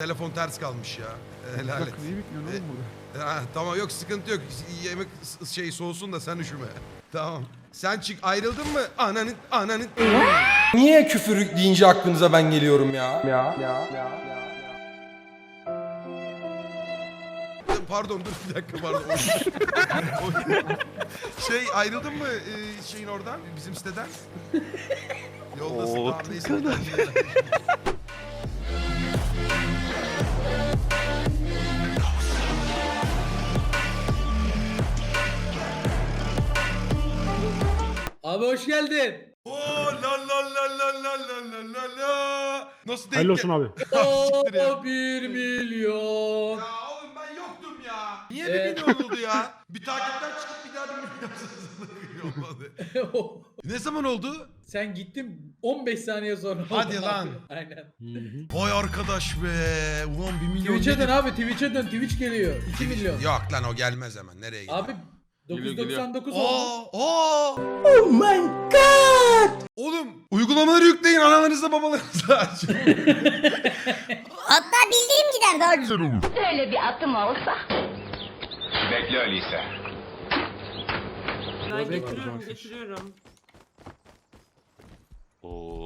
Telefon ters kalmış ya. Helal et. Bak neyi bekliyorsun oğlum burada? Ha, tamam yok sıkıntı yok. Yemek şey soğusun da sen üşüme. Tamam. Sen çık ayrıldın mı? Ananın ananın. Niye küfür deyince aklınıza ben geliyorum ya? Pardon dur bir dakika pardon. şey ayrıldın mı e, şeyin oradan bizim siteden? Yoldasın Oo, Abi hoş geldin. Oo la la la la la la la la la. Nasıl denk Hayırlı olsun abi. Siktir ya. Oo bir milyon. Ya oğlum ben yoktum ya. Niye Ee? bir milyon oldu ya? Bir takipten çıkıp bir daha bir milyon olmadı. Ne zaman oldu? Sen gittin 15 saniye sonra. Hadi oldu lan. abi. Aynen. Vay arkadaş be. Ulan bir milyon. Twitch'e dön abi Twitch'e dön Twitch geliyor. 2 milyon. Yok lan o gelmez hemen. Nereye gidiyor? Abi 999 oldu. Aa, aa. Oh my god. Oğlum uygulamaları yükleyin analarınızla babalarınızla. Hatta bildirim gider daha güzel olur. Böyle bir atım olsa. Bekle öyleyse. Ben getiriyorum, getiriyorum. Oo.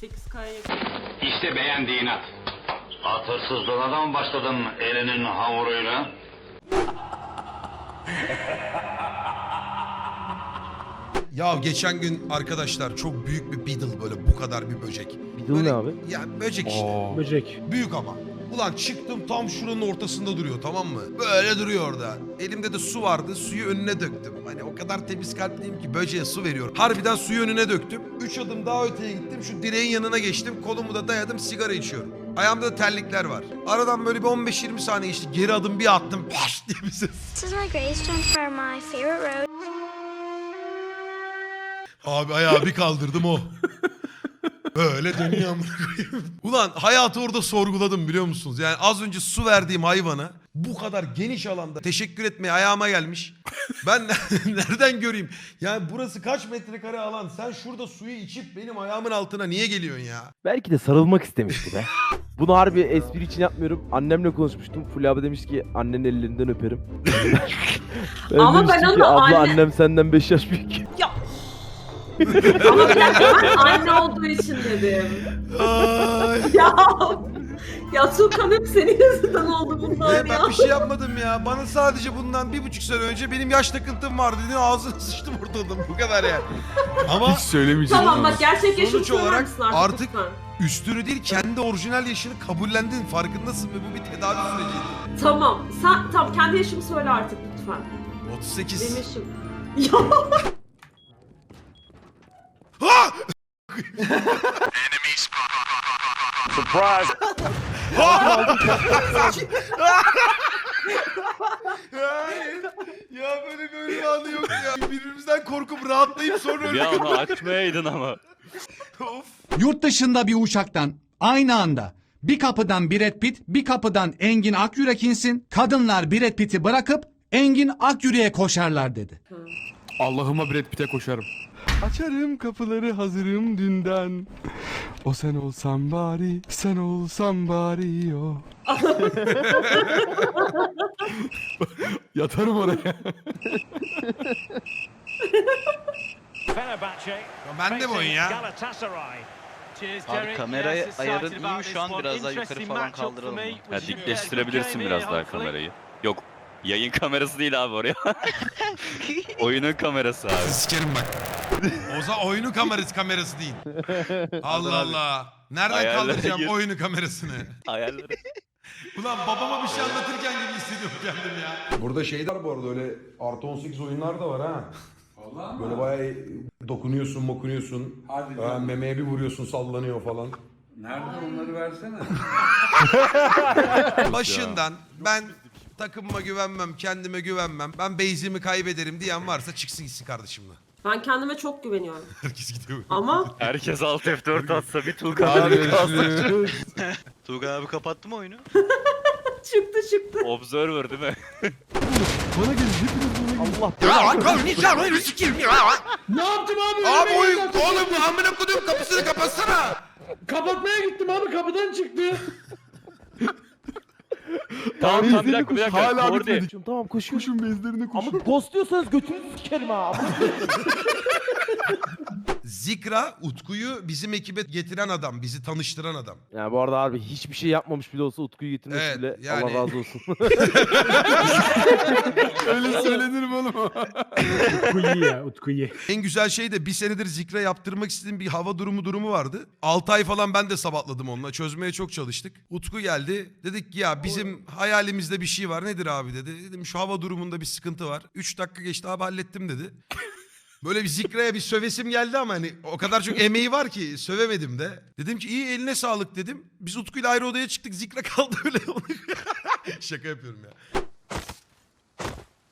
8K'ya yakın. İşte beğendiğin at. At hırsızlığına mı başladın elinin hamuruyla? Ya geçen gün arkadaşlar çok büyük bir beetle böyle bu kadar bir böcek. Beetle ne abi? Ya böcek işte. Böcek. Büyük ama. Ulan çıktım tam şuranın ortasında duruyor tamam mı? Böyle duruyor orada. Elimde de su vardı. Suyu önüne döktüm. Hani o kadar temiz kalpliyim ki böceğe su veriyorum. Harbiden suyu önüne döktüm. Üç adım daha öteye gittim. Şu direğin yanına geçtim. Kolumu da dayadım sigara içiyorum. Ayağımda da terlikler var. Aradan böyle bir 15-20 saniye geçti. Geri adım bir attım. Paş diye bir ses. This is my gravestone for my favorite road. Abi ayağı bir kaldırdım o. Böyle dönüyor amına koyayım. Ulan hayatı orada sorguladım biliyor musunuz? Yani az önce su verdiğim hayvana bu kadar geniş alanda teşekkür etmeye ayağıma gelmiş. Ben nereden göreyim? Yani burası kaç metrekare alan? Sen şurada suyu içip benim ayağımın altına niye geliyorsun ya? Belki de sarılmak istemişti be. Bunu harbi espri için yapmıyorum. Annemle konuşmuştum. Fulya abi demiş ki annenin ellerinden öperim. Ama demiştim ben ki, onu abla anne- annem senden 5 yaş büyük. Ama bir dakika ben anne olduğu için dedim. Ay. Ya. Ya Tukan hep senin yüzünden ya. ben bir şey yapmadım ya. Bana sadece bundan bir buçuk sene önce benim yaş takıntım vardı. Dedi ağzına sıçtım ortadan bu kadar ya. Ama Hiç söylemeyeceğim. Tamam bak gerçek yaşını Sonuç olarak artık- lütfen? üstünü değil kendi orijinal yaşını kabullendin. Farkındasın ve bu bir tedavi süreciydi. Tamam. Sen tamam kendi yaşımı söyle artık lütfen. 38. Benim yaşım. Ya Ha! Surprise! Hayır. ya böyle böyle bir anı yok ya. Birbirimizden korkup rahatlayıp sonra öyle Ya onu açmayaydın ama. of. Yurt dışında bir uçaktan aynı anda bir kapıdan Brad Pitt, bir kapıdan Engin Akyürek insin. Kadınlar Brad Pitt'i bırakıp Engin Akyürek'e koşarlar dedi. Allah'ıma Brad Pitt'e koşarım. Açarım kapıları hazırım dünden. O sen olsan bari, sen olsan bari yo. Yatarım oraya. Ya ben de bu oyun ya. Abi kamerayı ayarın iyi mi şu an biraz daha yukarı falan kaldıralım mı? Ya dikleştirebilirsin biraz daha kamerayı. Yok yayın kamerası değil abi oraya. Oyunun kamerası abi. Sikerim bak. Oza oyunu kamerası kamerası değil. Allah Allah. Nereden Ayarlara kaldıracağım gir. oyunu kamerasını? Ayarları. Ulan babama bir şey anlatırken gibi hissediyorum kendim ya. Burada şey de var bu arada öyle artı 18 oyunlar da var ha. Böyle bayağı dokunuyorsun mokunuyorsun. Ha, memeye bir vuruyorsun sallanıyor falan. Nerede onları versene. Başından ben takımıma güvenmem, kendime güvenmem. Ben base'imi kaybederim diyen varsa çıksın gitsin kardeşimle. ben kendime çok güveniyorum. Herkes gidiyor. Ama Herkes alt F4 atsa bir Tuğkan abi kalsa. Tuğkan abi kapattı mı oyunu? çıktı çıktı. Observer değil mi? Bana gelin hepiniz bana gelin. Allah? Ne yaptım abi? Abi Önüme oyun geldi. oğlum amına koyduğum kapısını kapatsana. Kapatmaya gittim abi kapıdan çıktı. Tamam tamam bir dakika bir dakika. Hala Kordi. bitmedi. Koşun, tamam koşun. Kuşun bezlerini Ama kuşun. ghostluyorsanız götünüzü sikerim ha. Zikra Utku'yu bizim ekibe getiren adam, bizi tanıştıran adam. yani bu arada harbi hiçbir şey yapmamış bile olsa Utku'yu getirmesi Evet, bile yani- Allah razı olsun. Öyle söylenir mi oğlum? Utku'yu ya Utku'yu. En güzel şey de bir senedir Zikra yaptırmak istediğim bir hava durumu durumu vardı. 6 ay falan ben de sabahladım onunla. Çözmeye çok çalıştık. Utku geldi. Dedik ki ya bizim hayalimizde bir şey var. Nedir abi dedi. Dedim şu hava durumunda bir sıkıntı var. 3 dakika geçti abi hallettim dedi. Böyle bir Zikra'ya bir sövesim geldi ama hani o kadar çok emeği var ki sövemedim de. Dedim ki iyi eline sağlık dedim. Biz Utku'yla ayrı odaya çıktık. Zikra kaldı öyle. Şaka yapıyorum ya.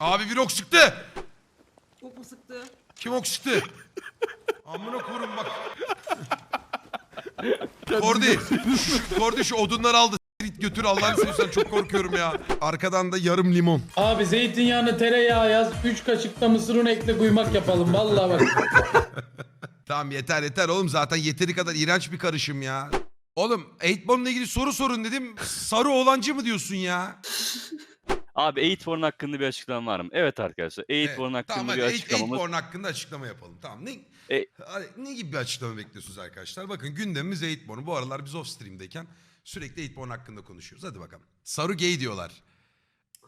Abi bir ok sıktı. Çok mu sıktı? Kim ok sıktı? Amına korum bak. Kordi. Kordi şu odunları aldı. Götür Allah'ını seversen çok korkuyorum ya. Arkadan da yarım limon. Abi zeytinyağını tereyağı yaz. 3 kaşık da mısır unu ekle kuymak yapalım. Vallahi bak. Tamam yeter yeter oğlum zaten yeteri kadar iğrenç bir karışım ya. Oğlum 8 ilgili soru sorun dedim. Sarı oğlancı mı diyorsun ya? Abi 8born hakkında bir açıklamam var mı? Evet arkadaşlar 8born hakkında tamam bir hadi açıklamamız. 8born hakkında açıklama yapalım. Tamam ne, E- Hadi, ne gibi bir açıklama bekliyorsunuz arkadaşlar? Bakın gündemimiz 8born. Bu aralar biz off stream'deyken sürekli 8born hakkında konuşuyoruz. Hadi bakalım. Saru gay diyorlar.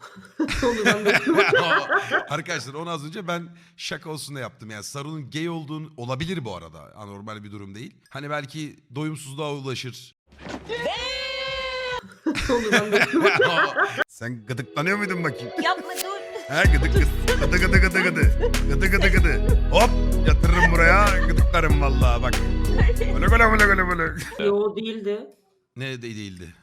Arkadaşlar onu az önce ben şaka olsun da yaptım. Yani Saru'nun gay olduğunu olabilir bu arada. Anormal bir durum değil. Hani belki doyumsuzluğa ulaşır. Sen gıdıklanıyor muydun bakayım? Yapma dur. He gıdık gıdık. Gıdı gıdı gıdı gıdı. Gıdı gıdı gıdı. Hop yatırırım buraya. Gıdıklarım vallahi bak. Böyle böyle böyle böyle. Yo değildi. Ne de değildi.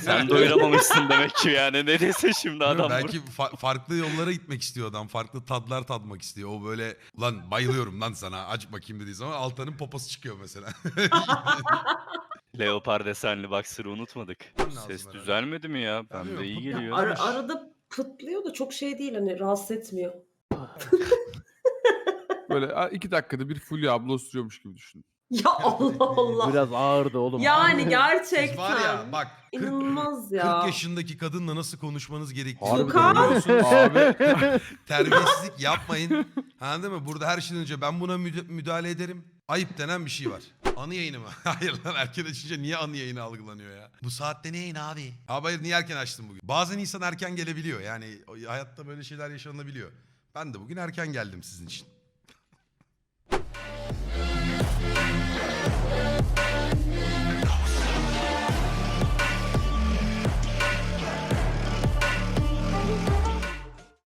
Sen doyuramamışsın demek ki yani. Ne dese şimdi adam Belki fa- farklı yollara gitmek istiyor adam. Farklı tadlar tadmak istiyor. O böyle ulan bayılıyorum lan sana aç bakayım dediği zaman Altan'ın poposu çıkıyor mesela. Leopar desenli boxer'ı unutmadık. lazım Ses herhalde. düzelmedi mi ya? Bilmiyorum, Bende iyi bu- geliyor. Ara, arada pıtlıyor da çok şey değil hani rahatsız etmiyor. Böyle a, iki dakikada bir Fulya abla sürüyormuş gibi düşün. Ya Allah Allah. Biraz ağırdı oğlum. Yani Siz gerçekten. var ya bak 40, İnanılmaz 40 ya. yaşındaki kadınla nasıl konuşmanız gerektiğini Harbiden biliyorsunuz. Abi Terbiyesizlik yapmayın. Anladın mı? Burada her şeyden önce ben buna müda- müdahale ederim. Ayıp denen bir şey var. Anı yayını mı? Hayır lan erken açınca niye anı yayını algılanıyor ya? Bu saatte ne yayın abi? Abi hayır niye erken açtın bugün? Bazen insan erken gelebiliyor. Yani o- hayatta böyle şeyler yaşanabiliyor. Ben de bugün erken geldim sizin için. Yeah.